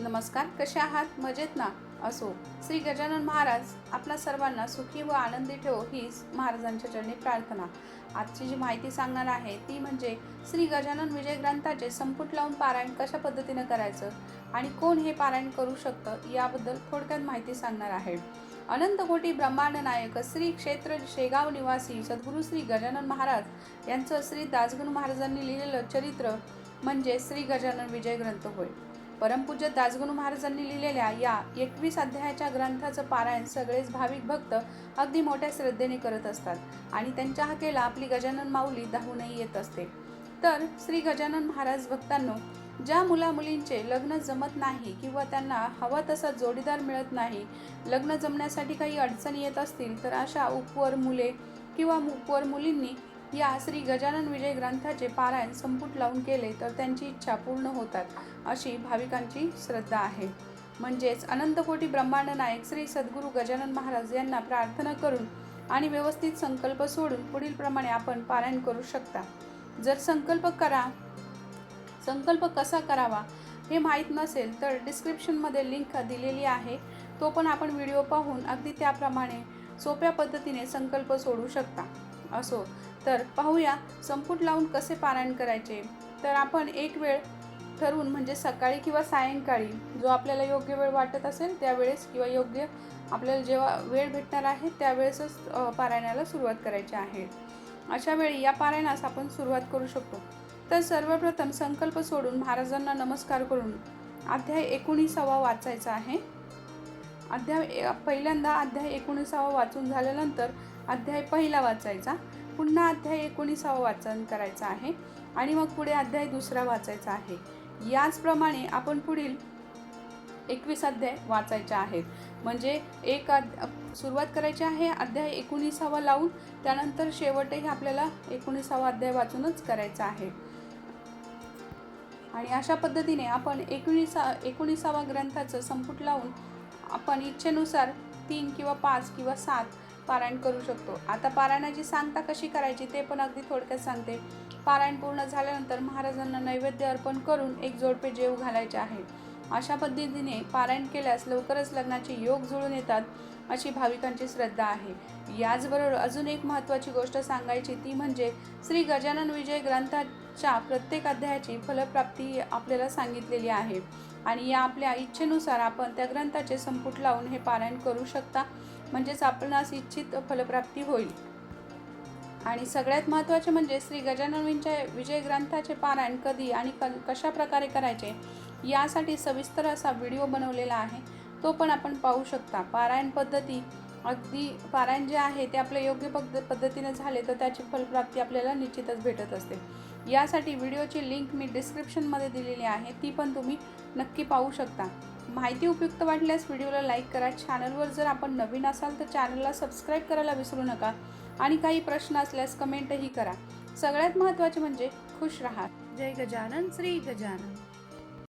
नमस्कार कसे आहात? मजेत ना? असो. श्री गजानन महाराज आपल्या सर्वांना सुखी व आनंदी ठेवो हीच महाराजांच्या चरणी प्रार्थना. आजची जी माहिती सांगणार आहे ती म्हणजे श्री गजानन विजय ग्रंथाचे संपुट लावून पारायण कशा पद्धतीनं करायचं आणि कोण हे पारायण करू शकतं याबद्दल थोडक्यात माहिती सांगणार आहे. अनंत कोटी ब्रह्मांड नायक श्री क्षेत्र शेगाव निवासी सद्गुरू श्री गजानन महाराज यांचं श्री दासगुरू महाराजांनी लिहिलेलं चरित्र म्हणजे श्री गजानन विजय ग्रंथ होय. परमपूज्य दासगुरू महाराजांनी लिहिलेल्या या एकवीस अध्यायाच्या ग्रंथाचं पारायण सगळेच भाविक भक्त अगदी मोठ्या श्रद्धेने करत असतात आणि त्यांच्या हाकेला आपली गजानन माऊली धावूनही येत असते. तर श्री गजानन महाराज भक्तांनो ज्या मुला मुलींचे लग्न जमत नाही किंवा त्यांना हवा तसा जोडीदार मिळत नाही लग्न जमण्यासाठी काही अडचणी येत असतील तर अशा उपवर मुले किंवा उपवर मुलींनी या श्री गजानन विजय ग्रंथाचे पारायण संपुट लावून केले तर त्यांची इच्छा पूर्ण होतात. अशी भाविकांची श्रद्धा आहे. म्हणजेच अनंत कोटी ब्रह्मांड नायक श्री सद्गुरू गजानन महाराज यांना प्रार्थना करून आणि व्यवस्थित संकल्प सोडून पुढील प्रमाणे आपण पारायण करू शकता. जर संकल्प करा संकल्प कसा करावा हे माहीत नसेल तर डिस्क्रिप्शनमध्ये लिंक दिलेली आहे. तो पण आपण व्हिडिओ पाहून अगदी त्याप्रमाणे सोप्या पद्धतीने संकल्प सोडू शकता. असो तर पाहूया संपुट लावून कसे पारायण करायचे. तर आपण एक वेळ ठरवून म्हणजे सकाळी किंवा सायंकाळी जो आपल्याला योग्य वेळ वाटत असेल त्यावेळेस किंवा योग्य आपल्याला जेव्हा वेळ भेटणार आहे त्यावेळेसच पारायणाला सुरुवात करायची आहे. अशा वेळी या पारायणास आपण सुरुवात करू शकतो. तर सर्वप्रथम संकल्प सोडून महाराजांना नमस्कार करून अध्याय एकोणीसावा वाचायचा आहे. अध्याय पहिल्यांदा अध्याय एकोणीसावा वाचून झाल्यानंतर अध्याय पहिला वाचायचा. पुन्हा अध्याय एकोणीसावा वाचन करायचा आहे आणि मग पुढे अध्याय दुसरा वाचायचा आहे. याचप्रमाणे आपण पुढील एकवीस अध्याय वाचायचे आहेत. म्हणजे एक अध्या सुरुवात करायची आहे अध्याय एकोणीसावा लावून त्यानंतर शेवटही आपल्याला एकोणीसावा अध्याय वाचूनच करायचा आहे. आणि अशा पद्धतीने आपण एकोणीसा एकोणीसावा ग्रंथाचं संपुट लावून आपण इच्छेनुसार तीन किंवा पाच किंवा सात पारायण करू शकतो. आता पारायणाची सांगता कशी करायची ते पण अगदी थोडक्यात सांगते. पारायण पूर्ण झाल्यानंतर महाराजांना नैवेद्य अर्पण करून एक जोडपे जेव घालायचे आहे. अशा पद्धतीने पारायण केल्यास लवकरच लग्नाचे योग जुळून येतात अशी भाविकांची श्रद्धा आहे. याचबरोबर अजून एक महत्त्वाची गोष्ट सांगायची ती म्हणजे श्री गजानन विजय ग्रंथाच्या प्रत्येक अध्यायाची फलप्राप्ती आपल्याला सांगितलेली आहे. आणि या आपल्या इच्छेनुसार आपण त्या ग्रंथाचे संपुट लावून हे पारायण करू शकता. म्हणजेच आपणास इच्छित फलप्राप्ती होईल. आणि सगळ्यात महत्त्वाचे म्हणजे श्री गजाननवींच्या विजय ग्रंथाचे पारायण कधी आणि क कशा प्रकारे करायचे यासाठी सविस्तर असा व्हिडिओ बनवलेला आहे. तो पण आपण पाहू शकता. पारायण पद्धती अगदी पारायण जे आहे ते आपल्या योग्य पद्ध पद्धतीने झाले तर त्याची फलप्राप्ती आपल्याला निश्चितच भेटत असते. यासाठी व्हिडिओची लिंक मी डिस्क्रिप्शनमध्ये दिलेली आहे. ती पण तुम्ही नक्की पाहू शकता. माहिती उपयुक्त वाटल्यास व्हिडिओला लाईक करा. चॅनलवर जर आपण नवीन असाल तर चॅनलला सबस्क्राईब करायला विसरू नका. आणि काही प्रश्न असल्यास कमेंटही करा. सगळ्यात महत्त्वाचे म्हणजे खुश राहा. जय गजानन श्री गजानन.